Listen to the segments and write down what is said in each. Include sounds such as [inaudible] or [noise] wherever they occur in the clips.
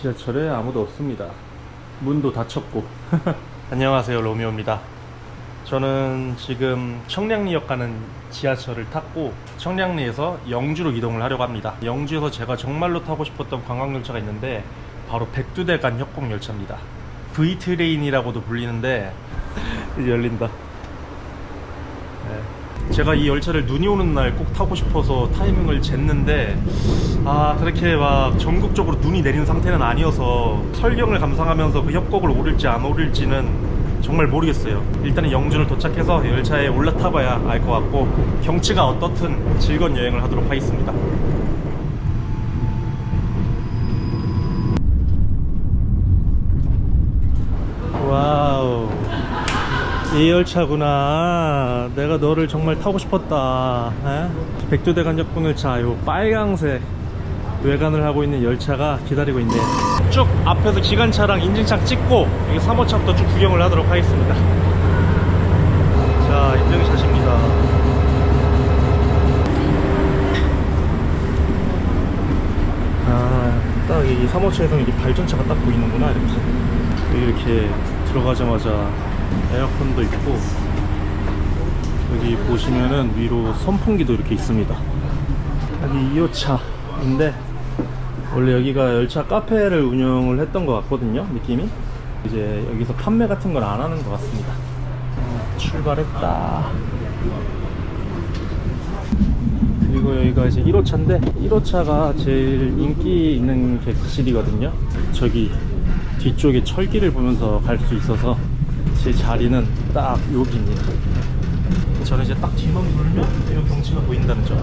지하철에 아무도 없습니다. 문도 닫혔고. [laughs] 안녕하세요, 로미오입니다. 저는 지금 청량리역 가는 지하철을 탔고 청량리에서 영주로 이동을 하려고 합니다. 영주에서 제가 정말로 타고 싶었던 관광열차가 있는데 바로 백두대간 협곡열차입니다. V트레인이라고도 불리는데 이제 열린다. 네. 제가 이 열차를 눈이 오는 날 꼭 타고 싶어서 타이밍을 쟀는데 아 그렇게 막 전국적으로 눈이 내리는 상태는 아니어서 설경을 감상하면서 그 협곡을 오를지 안 오를지는 정말 모르겠어요. 일단은 영주를 도착해서 열차에 올라타봐야 알 것 같고 경치가 어떻든 즐거운 여행을 하도록 하겠습니다. 와우. 이 열차구나. 내가 너를 정말 타고 싶었다. 에? 백두대간 역풍열차, 요 빨강색 외관을 하고 있는 열차가 기다리고 있네요. 쭉 앞에서 기관차랑 인증샷 찍고 여기 3호차부터 쭉 구경을 하도록 하겠습니다. 자, 인증샷입니다. 아, 딱 이 3호차에서는 이렇게 발전차가 딱 보이는구나, 이렇게. 이렇게 들어가자마자 에어컨도 있고 여기 보시면은 위로 선풍기도 이렇게 있습니다. 여기 2호차인데 원래 여기가 열차 카페를 운영을 했던 것 같거든요 느낌이. 이제 여기서 판매 같은 건안 하는 것 같습니다. 음, 출발했다. 그리고 여기가 이제 1호차인데 1호차가 제일 인기 있는 객실이거든요. 저기 뒤쪽에 철길을 보면서 갈 수 있어서 제 자리는 딱 여기입니다. 저는 이제 딱 뒤만 돌면 이 경치가 보인다는 점.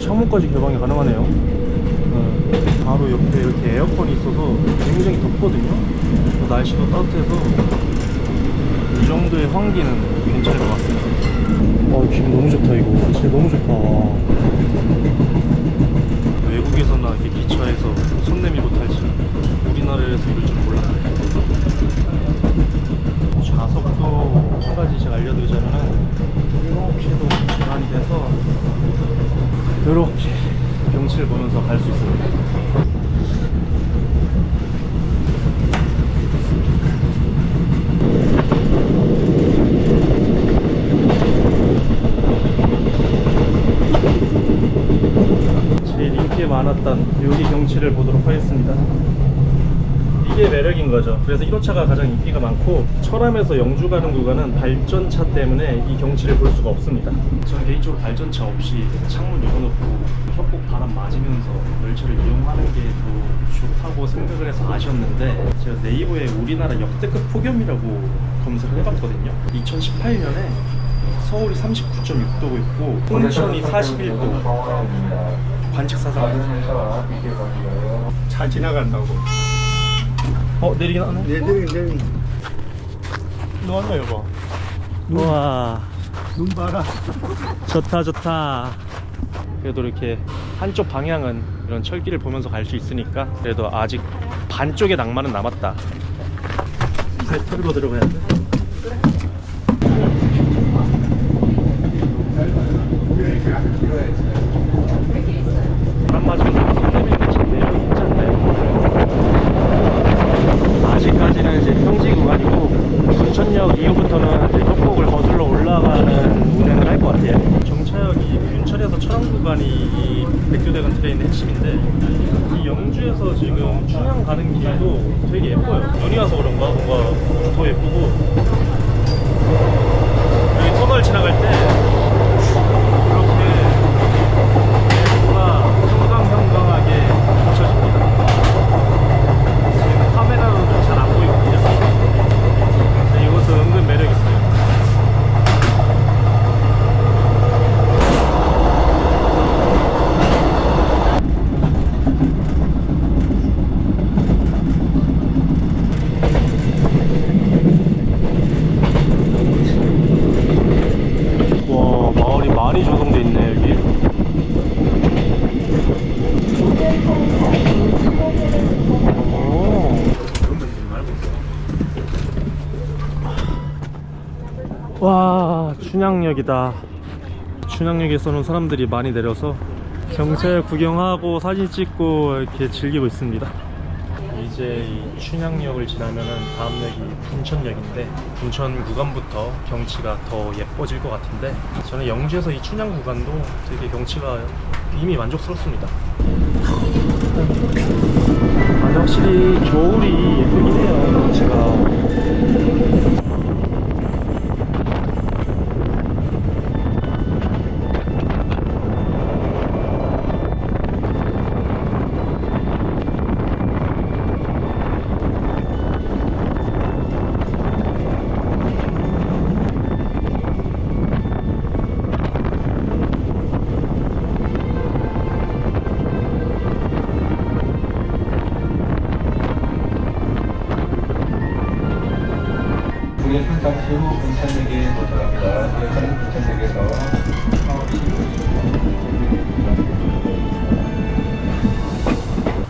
창문까지 개방이 가능하네요. 어, 바로 옆에 이렇게 에어컨이 있어서 굉장히 덥거든요. 날씨도 따뜻해서 환기는 괜찮을 것 같습니다. 어, 기분 너무 좋다 이거. 진짜 너무 좋다. 외국에서나 이렇게 기차에서 손 내밀고 탈지 우리나라에서 이럴 줄 몰랐네. 좌석도 한 가지 제가 알려드리자면은 이렇게도 계란이 돼서 이렇게 경치를 보면서 갈 수 있습니다. 제일 많았던 여기 경치를 보도록 하겠습니다. 이게 매력인 거죠. 그래서 1호차가 가장 인기가 많고 철암에서 영주 가는 구간은 발전차 때문에 이 경치를 볼 수가 없습니다. 저는 개인적으로 발전차 없이 창문 열어놓고 협곡 바람 맞으면서 열차를 이용하는 게 더 좋다고 생각을 해서 아쉬웠는데 제가 네이버에 우리나라 역대급 폭염이라고 검색을 해봤거든요. 2018년에 서울이 39.6도고 있고 홍천이 41도 관측 사상. 차 지나간다고. 어 내리긴 하네? 얘들이 내리. 너 왔나 여보? 우와. 눈 봐라. 좋다 좋다. 그래도 이렇게 한쪽 방향은 이런 철길을 보면서 갈 수 있으니까 그래도 아직 반쪽의 낭만은 남았다. 이제 털고 들어가야 돼. 바람 아직까지는 이제 평지 구간이고 순천역 이후부터는 협곡을 거슬러 올라가는 운행을 할 것 같아요. 정차역이 윤천에서 철원 구간이 이 백두대간 트레인의 핵심인데 이 영주에서 지금 충양 가는 길도 되게 예뻐요. 눈이 와서 그런가 뭔가 더 예쁘고 여기 터널 지나갈 때 이렇게 내부가 형광형광하게 비춰집니다. 지금 카메라로도 잘 안 보이거든요. 근데 이것도 은근 매력 있어요. 아 춘향역이다. 춘향역에서는 사람들이 많이 내려서 경찰 구경하고 사진 찍고 이렇게 즐기고 있습니다. 이제 이 춘향역을 지나면은 다음 역이 분천역인데 분천 구간부터 경치가 더 예뻐질 것 같은데 저는 영주에서 이 춘향 구간도 되게 경치가 이미 만족스럽습니다. 아, 확실히 겨울이 예쁘긴 해요. 경치가 분천역에 도착합니다. 여기서는 분천역에서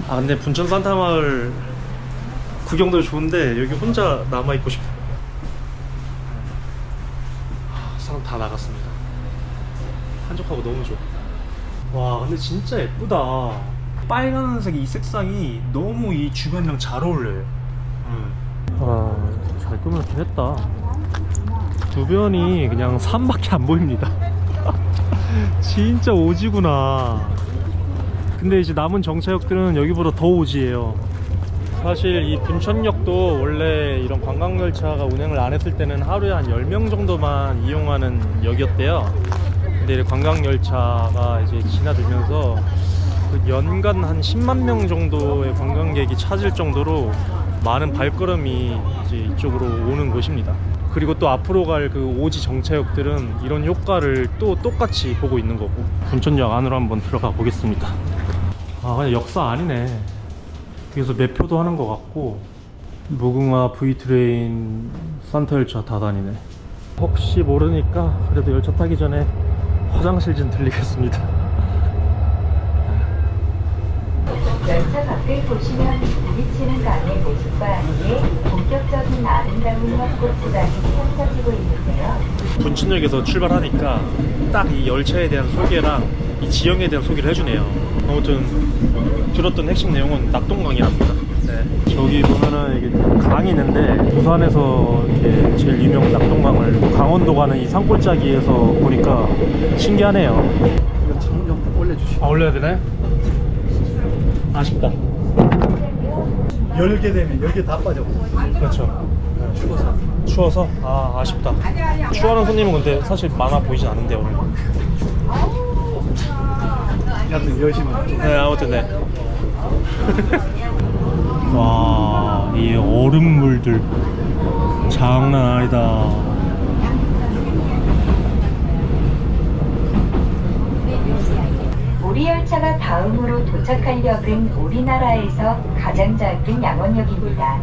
아 근데 분천 산타마을 구경도 좋은데 여기 혼자 남아 있고 싶어. 아, 사람 다 나갔습니다. 한적하고 너무 좋아. 와 근데 진짜 예쁘다. 빨간색 이 색상이 너무 이 주변이랑 잘 어울려요. 아잘 꾸몄긴 했다. 주변이 그냥 산밖에 안 보입니다. [laughs] 진짜 오지구나. 근데 이제 남은 정차역들은 여기보다 더 오지예요. 사실 이 분천역도 원래 이런 관광열차가 운행을 안 했을 때는 하루에 한 10명 정도만 이용하는 역이었대요. 근데 관광열차가 이제 지나들면서 그 연간 한 10만 명 정도의 관광객이 찾을 정도로 많은 발걸음이 이제 이쪽으로 오는 곳입니다. 그리고 또 앞으로 갈 그 오지 정차역들은 이런 효과를 또 똑같이 보고 있는 거고. 분천역 안으로 한번 들어가 보겠습니다. 아 그냥 역사 아니네. 여기서 매표도 하는 것 같고. 무궁화 V트레인 산타 열차 다 다니네. 혹시 모르니까 그래도 열차 타기 전에 화장실 좀 들리겠습니다 열차 밖을 보시면 부딪히는 강의 모습과 함께 본격적인 아름다운 구간이 펼쳐지고 있는데요. 분천역에서 출발하니까 딱 이 열차에 대한 소개랑 이 지형에 대한 소개를 해주네요 아무튼 들었던 핵심 내용은 낙동강이랍니다 네. 저기 보면은 이게 강이 있는데 부산에서 이렇게 제일 유명한 낙동강을 강원도 가는 이 산골짜기에서 보니까 신기하네요 이거 좀 올려주시고 아 올려야 되나요? 아쉽다. 열게 되면 열게 다 빠져. 그렇죠. 추워서. 추워서? 아 아쉽다. 추워하는 손님은 근데 사실 많아 보이진 않은데 오늘. 여튼 열심히. 네 아무튼 네. [laughs] 와, 이 얼음물들. 장난 아니다. 우리 열차가 다음으로 도착할 역은 우리나라에서 가장 작은 양원역입니다.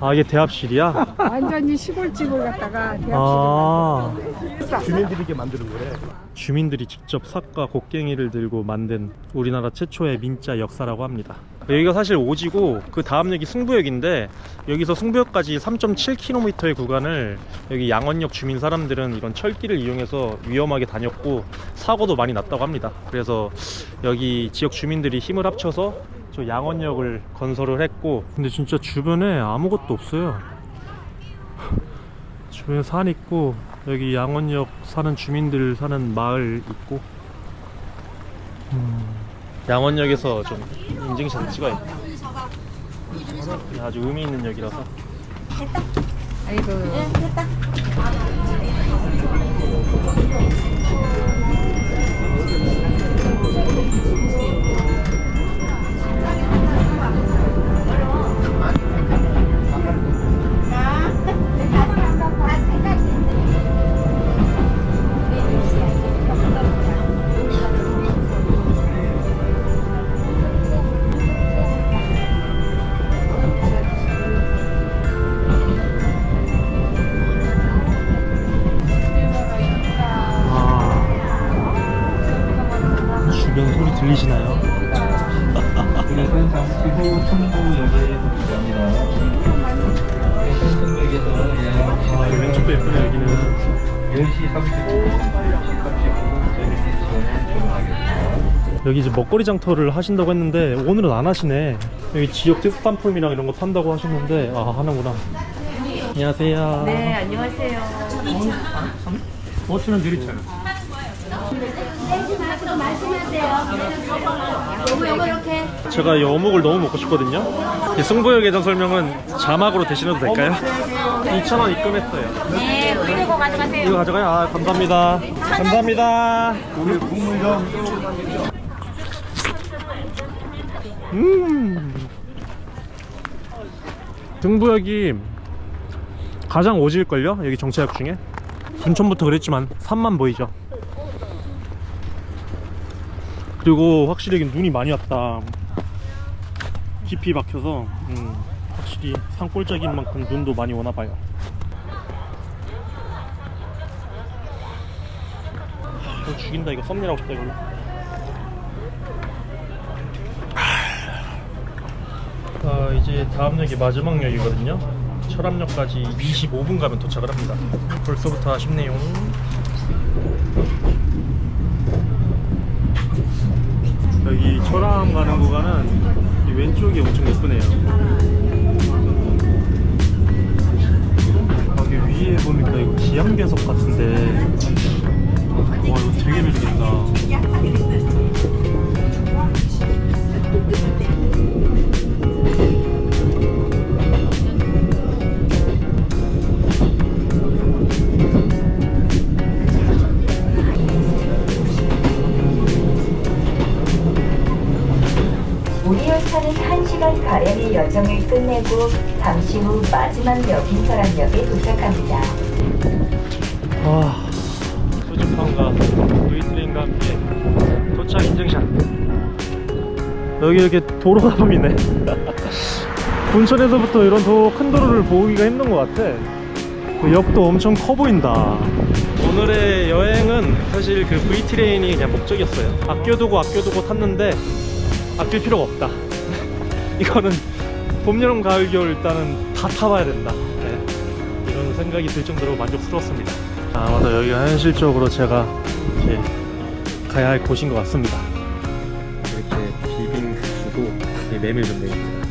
아, 이게 대합실이야? 완전히 시골집을 갖다가 대합실을 아, 주민들이 이렇게 만드는 거래 주민들이 직접 삭과 곡괭이를 들고 만든 우리나라 최초의 민자 역사라고 합니다. 여기가 사실 오지고 그 다음 역이 승부역인데 여기서 승부역까지 3.7km의 구간을 여기 양원역 주민 사람들은 이런 철길을 이용해서 위험하게 다녔고 사고도 많이 났다고 합니다. 그래서 여기 지역 주민들이 힘을 합쳐서 저 양원역을 건설을 했고 근데 진짜 주변에 아무것도 없어요. 주변에 산 있고 여기 양원역 사는 주민들 사는 마을 있고. 음, 양원역에서 좀 인증샷 찍어야겠다 아주 의미 있는 역이라서. 아이고. 아, 들리시나요? 잠시 후 도착합니다. 왼쪽도 예쁘네 여기는 10시 35분, 10시 39분 재밌는 조명하겠습니다. 여기 이제 먹거리 장터를 하신다고 했는데 오늘은 안 하시네 여기 지역 특산품이랑 이런 거 판다고 하셨는데 아 하는구나 안녕하세요 네, 안녕하세요. 5천원 드리잖아 너무 여보 이렇게. 제가 이 어묵을 너무 먹고 싶거든요 이 승부역 예정 설명은 자막으로 대신해도 될까요? 2천원 입금했어요 네, 우리 거 가져가세요. 이거 가져가요? 아 감사합니다 감사합니다 우리 국물 좀음 등부역이 가장 오질걸요? 여기 정차역 중에 군천부터 그랬지만 산만 보이죠 그리고 확실히 눈이 많이 왔다 깊이 박혀서 음, 확실히 산골짜기인 만큼 눈도 많이 오나 봐요 하, 이거 죽인다 이거 썸네일 하고 싶다 이걸로 아, 이제 다음 역이 마지막 역이거든요. 철암역까지 25분 가면 도착을 합니다. 벌써부터 아쉽네요. 철암 가는 구간은 이 왼쪽이 엄청 예쁘네요. 열차는 1시간 가량의 여정을 끝내고 잠시 후 마지막 철암역에 도착합니다. 아, 수집함과 루이트레인과 함께 도착 인증샷. 여기 이렇게 도로가 보이네. [laughs] 군천에서부터 이런 도, 큰 도로를 보기가 힘든 것 같아. 그 역도 엄청 커 보인다. 오늘의 여행은 사실 그 V트레인이 그냥 목적이었어요. 아껴두고 아껴두고 탔는데 아낄 필요가 없다. 이거는 봄, 여름, 가을, 겨울 일단은 다 타봐야 된다. 네. 이런 생각이 들 정도로 만족스러웠습니다. 아 맞아 여기가 현실적으로 제가 이렇게 가야 할 곳인 것 같습니다. 이렇게 비빔국수도 메밀 좀 되어 있어요.